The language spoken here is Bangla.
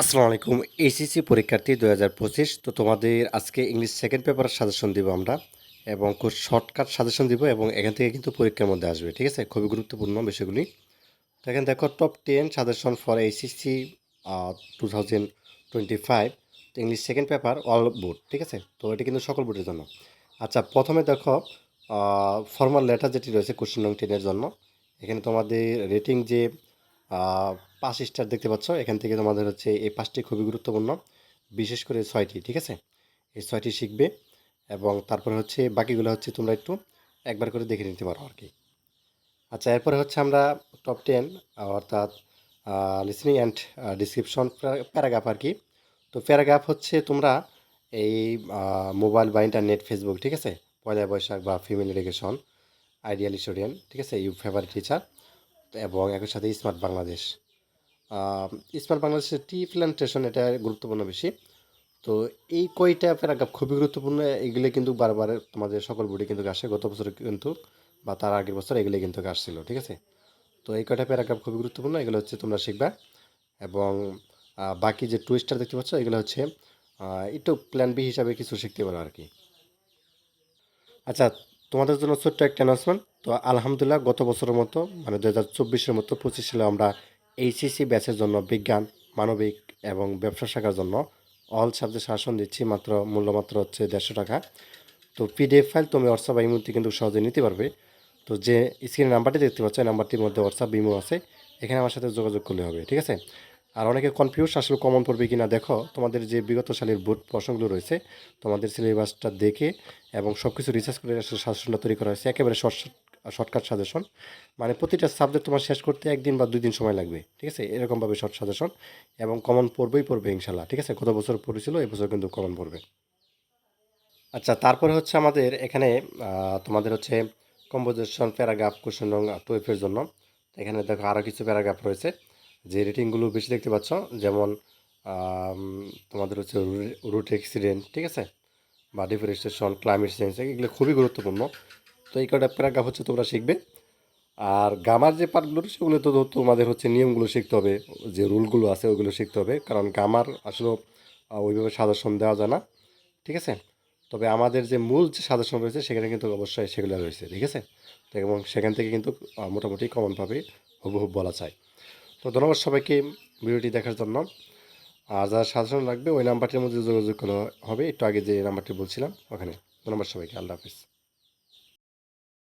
আসসালামু আলাইকুম এইচএসসি পরীক্ষার্থী দু হাজার পঁচিশ, তো তোমাদের আজকে ইংলিশ সেকেন্ড পেপারের সাজেশন দিব আমরা, এবং খুব শর্টকাট সাজেশন দিব, এবং এখান থেকে কিন্তু পরীক্ষার মধ্যে আসবে, ঠিক আছে? খুবই গুরুত্বপূর্ণ বিষয়গুলি। তো এখানে দেখো top ten suggestion for HSC two thousand twenty five তো English second paper all board ঠিক আছে? তো এটা কিন্তু সকল বোর্ডের জন্য। আচ্ছা প্রথমে দেখো ফর্মাল লেটার যেটি রয়েছে কোশ্চেন নং টেনের জন্য, এখানে তোমাদের রেটিং যে পাঁচ স্টার দেখতে পাচ্ছ। এখান থেকে তোমাদের হচ্ছে এই পাঁচটি খুবই গুরুত্বপূর্ণ, বিশেষ করে ছয়টি, ঠিক আছে? এই ছয়টি শিখবে এবং তারপরে হচ্ছে বাকিগুলো হচ্ছে তোমরা একটু একবার করে দেখে নিতে পারো আর কি আচ্ছা এরপরে হচ্ছে আমরা টপ টেন অর্থাৎ লিসনিং অ্যান্ড ডিসক্রিপশন প্যারাগ্রাফ আর কি তো প্যারাগ্রাফ হচ্ছে তোমরা এই মোবাইল বা ইন্টারনেট ফেসবুক ঠিক আছে? পয়লা বৈশাখ বা ফিমেল এডুকেশন আইডিয়াল স্টুডেন্ট ঠিক আছে? ইউ ফেভারিট টিচার এবং একই সাথে স্মার্ট বাংলাদেশ স্মার্ট বাংলাদেশের টি প্ল্যান্টেশন এটা গুরুত্বপূর্ণ বেশি। তো এই কয়টা প্যারাগ্রাফ খুবই গুরুত্বপূর্ণ, এগুলি কিন্তু বারবার তোমাদের সকল বডি কিন্তু আসে। গত বছর কিন্তু বা তার আগের বছর এগুলি কিন্তু আসছিল, ঠিক আছে? তো এই কয়টা প্যারাগ্রাফ খুবই গুরুত্বপূর্ণ, এগুলো হচ্ছে তোমরা শিখবা। এবং বাকি যে টুইস্টার দেখতে পাচ্ছ, এগুলো হচ্ছে একটু প্ল্যান বি হিসাবে কিছু শিখতে পারো আর কি আচ্ছা তোমাদের জন্য ছোট্ট একটা অ্যানাউন্সমেন্ট তো আলহামদুলিল্লাহ, গত বছরের মতো মানে দু হাজার চব্বিশের মতো, পঁচিশ সালে আমরা এইচএসসি ব্যাচের জন্য বিজ্ঞান, মানবিক এবং ব্যবসা শাখার জন্য। অল সাবজেক্ট শাসন দিচ্ছি, মাত্র মূল্য মাত্র হচ্ছে দেড়শো টাকা। তো পিডিএফ ফাইল তুমি হোয়াটসঅ্যাপ ইমোতে কিন্তু সহজে নিতে পারবে। তো যে স্ক্রিনের নাম্বারটি দেখতে পাচ্ছ নাম্বারটির মধ্যে হোয়াটসঅ্যাপ ইমো আছে। এখানে আমার সাথে যোগাযোগ করলে হবে, ঠিক আছে? আর অনেকে কনফিউজ আসলে কমন পড়বে কি না দেখো, তোমাদের যে বিগত সালের বোর্ড প্রশ্নগুলো রয়েছে, তোমাদের সিলেবাসটা দেখে এবং সব কিছু রিসার্চ করে আসলে সাজেশনটা তৈরি করা হয়েছে, একেবারে শর্ট শর্টকাট সাজেশন মানে প্রতিটা সাবজেক্ট তোমার শেষ করতে একদিন বা দুই দিন সময় লাগবে, ঠিক আছে? এরকমভাবে শর্ট সাজেশন এবং কমন পড়বেই পড়বে ইনশাল্লাহ ঠিক আছে? গত বছর পড়েছিল এবছর কিন্তু কমন পড়বে। আচ্ছা তারপরে হচ্ছে আমাদের এখানে তোমাদের হচ্ছে কম্পোজিশন প্যারাগ্রাফ কোশ্চেন নং টুয়েলভের জন্য। এখানে দেখো আরও কিছু প্যারাগ্রাফ রয়েছে। যে রেটিংগুলো বেশি দেখতে পাচ্ছ, যেমন তোমাদের হচ্ছে রুট অ্যাক্সিডেন্ট ঠিক আছে? বা ডিফরেস্টেশন ক্লাইমেট চেঞ্জ এগুলো খুবই গুরুত্বপূর্ণ। তো এই কটা প্যারাগ্রাফ হচ্ছে তোমরা শিখবে। আর গামার যে পার্টগুলো সেগুলো তো তোমাদের হচ্ছে নিয়মগুলো শিখতে হবে, যে রুলগুলো আছে ওইগুলো শিখতে হবে। কারণ গামার আসলে ওইভাবে সাজেশন দেওয়া যায় না, ঠিক আছে? তবে আমাদের যে মূল যে সাজেশন রয়েছে, সেখানে কিন্তু অবশ্যই সেগুলো রয়েছে, ঠিক আছে? এবং সেখান থেকে কিন্তু মোটামুটি কমনভাবে হুবহুব বলা যায়। তো ধন্যবাদ সবাইকে ভিডিওটি দেখার জন্য। আর যারা সাজেশন লাগবে ওই নাম্বারটির মধ্যে যোগাযোগ করা হবে। একটু আগে যে নাম্বারটি বলছিলাম, ওখানে। ধন্যবাদ সবাইকে, আল্লাহ হাফিজ।